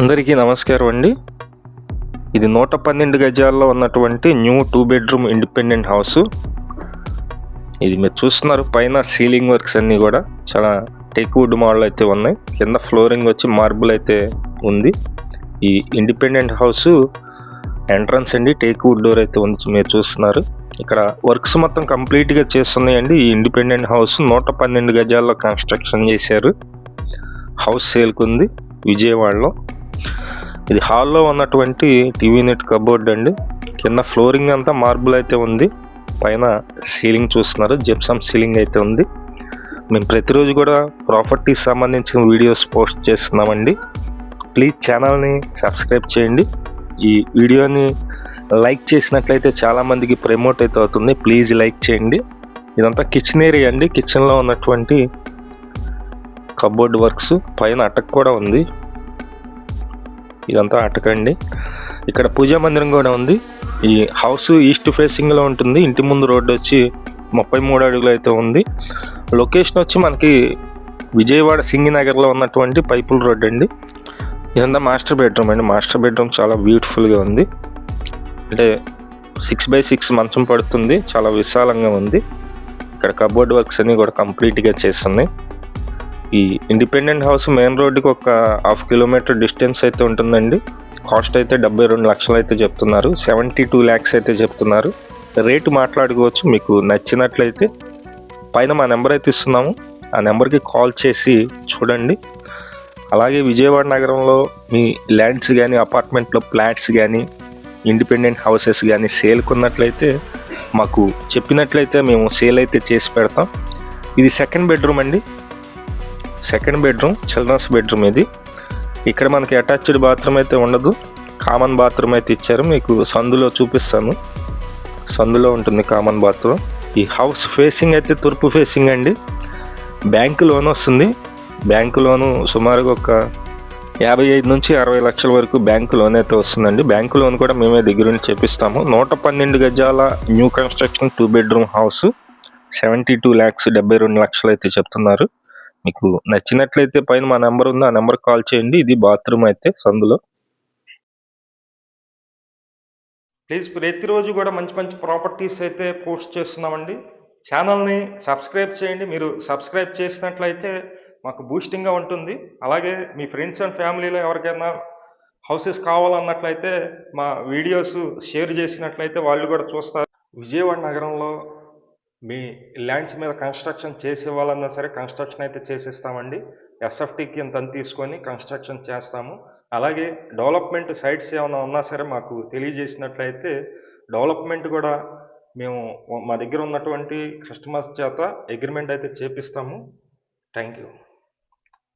అందరికీ నమస్కారం అండి. ఇది నూట పన్నెండు గజాల్లో ఉన్నటువంటి new two bedroom independent house. ఇది మీరు చూస్తున్నారు పైన సీలింగ్ వర్క్స్ అన్నీ కూడా చాలా టేక్ వుడ్ మోడల్ అయితే ఉన్నాయి. కింద ఫ్లోరింగ్ వచ్చి మార్బుల్ అయితే ఉంది. ఈ ఇండిపెండెంట్ హౌస్ ఎంట్రన్స్ అండి టేక్ వుడ్ డోర్ అయితే ఉంది మీరు చూస్తున్నారు. ఇక్కడ వర్క్స్ మొత్తం కంప్లీట్గా చేస్తున్నాయండి. ఈ ఇండిపెండెంట్ హౌస్ నూట పన్నెండు గజాల్లో కన్స్ట్రక్షన్ చేశారు. హౌస్ సేల్కి ఉంది విజయవాడలో. ఇది హాల్లో ఉన్నటువంటి టీవీ నెట్ కబోర్డ్ అండి. కింద ఫ్లోరింగ్ అంతా మార్బుల్ అయితే ఉంది. పైన సీలింగ్ చూస్తున్నారు. జిప్సమ్ సీలింగ్ అయితే ఉంది. మేము ప్రతిరోజు కూడా ప్రాపర్టీకి సంబంధించిన వీడియోస్ పోస్ట్ చేస్తున్నామండి. ప్లీజ్ ఛానల్ని సబ్స్క్రైబ్ చేయండి. ఈ వీడియోని లైక్ చేసినట్లయితే చాలామందికి ప్రమోట్ అయితే అవుతుంది. ప్లీజ్ లైక్ చేయండి. ఇదంతా కిచెన్ ఏరియా అండి. కిచెన్లో ఉన్నటువంటి కబోర్డ్ వర్క్స్ పైన అటక్ కూడా ఉంది. ఇదంతా అటకండి. ఇక్కడ పూజా మందిరం కూడా ఉంది. ఈ హౌస్ ఈస్ట్ ఫేసింగ్లో ఉంటుంది. ఇంటి ముందు రోడ్డు వచ్చి ముప్పై మూడు అడుగులు అయితే ఉంది. లొకేషన్ వచ్చి మనకి విజయవాడ సింగినగర్లో ఉన్నటువంటి పైపుల్ రోడ్ అండి. ఇదంతా మాస్టర్ బెడ్రూమ్ అండి. మాస్టర్ బెడ్రూమ్ చాలా బ్యూటిఫుల్గా ఉంది. అంటే సిక్స్ బై సిక్స్ మంచం పడుతుంది. చాలా విశాలంగా ఉంది. ఇక్కడ కబోర్డ్ వర్క్స్ అన్ని కూడా కంప్లీట్గా చేస్తున్నాయి. ఈ ఇండిపెండెంట్ హౌస్ మెయిన్ రోడ్డుకి ఒక హాఫ్ కిలోమీటర్ డిస్టెన్స్ అయితే ఉంటుందండి. కాస్ట్ అయితే డెబ్బై రెండు లక్షలు అయితే చెప్తున్నారు. సెవెంటీ టూ ల్యాక్స్ అయితే చెప్తున్నారు. రేటు మాట్లాడుకోవచ్చు. మీకు నచ్చినట్లయితే పైన మా నెంబర్ అయితే ఇస్తున్నాము. ఆ నెంబర్కి కాల్ చేసి చూడండి. అలాగే విజయవాడ నగరంలో మీ ల్యాండ్స్ కానీ అపార్ట్మెంట్లో ఫ్లాట్స్ కానీ ఇండిపెండెంట్ హౌసెస్ కానీ సేల్కున్నట్లయితే మాకు చెప్పినట్లయితే మేము సేల్ అయితే చేసి పెడతాం. ఇది సెకండ్ బెడ్రూమ్ అండి. సెకండ్ బెడ్రూమ్ చిల్డ్రన్స్ బెడ్రూమ్ ఇది. ఇక్కడ మనకి అటాచ్డ్ బాత్రూమ్ అయితే ఉండదు. కామన్ బాత్రూమ్ అయితే ఇచ్చారు. మీకు సందులో చూపిస్తాను. సందులో ఉంటుంది కామన్ బాత్రూమ్. ఈ హౌస్ ఫేసింగ్ అయితే తూర్పు ఫేసింగ్ అండి. బ్యాంకు లోన్ వస్తుంది. బ్యాంకు లోను సుమారుగా ఒక యాభై ఐదు నుంచి అరవై లక్షల వరకు బ్యాంకు లోన్ అయితే వస్తుందండి. బ్యాంకు లోన్ కూడా మేమే దగ్గరుండి చేపిస్తాము. నూట పన్నెండు గజాల new construction two bedroom house. Seventy two lakhs డెబ్బై రెండు లక్షలు అయితే చెప్తున్నారు. మీకు నచ్చినట్లయితే పైన మా నెంబర్ ఉంది. ఆ నెంబర్ కాల్ చేయండి. ఇది బాత్రూమ్ అయితే సందులో. ప్లీజ్ ప్రతిరోజు కూడా మంచి మంచి ప్రాపర్టీస్ అయితే పోస్ట్ చేస్తున్నామండి. ఛానల్ని సబ్స్క్రైబ్ చేయండి. మీరు సబ్స్క్రైబ్ చేసినట్లయితే మాకు బూస్టింగ్గా ఉంటుంది. అలాగే మీ ఫ్రెండ్స్ అండ్ ఫ్యామిలీలో ఎవరికైనా హౌసెస్ కావాలన్నట్లయితే మా వీడియోస్ షేర్ చేసినట్లయితే వాళ్ళు కూడా చూస్తారు. విజయవాడ నగరంలో మీ ల్యాండ్స్ మీద కన్స్ట్రక్షన్ చేసే వాళ్ళన్నా సరే కన్స్ట్రక్షన్ అయితే చేసేస్తామండి. ఎస్ఎఫ్టీకి ఇంత తీసుకొని కన్స్ట్రక్షన్ చేస్తాము. అలాగే డెవలప్మెంట్ సైట్స్ ఏమైనా ఉన్నా సరే మాకు తెలియజేసినట్లయితే డెవలప్మెంట్ కూడా మేము మా దగ్గర ఉన్నటువంటి కస్టమర్స్ చేత అగ్రిమెంట్ అయితే చేపిస్తాము. Thank you.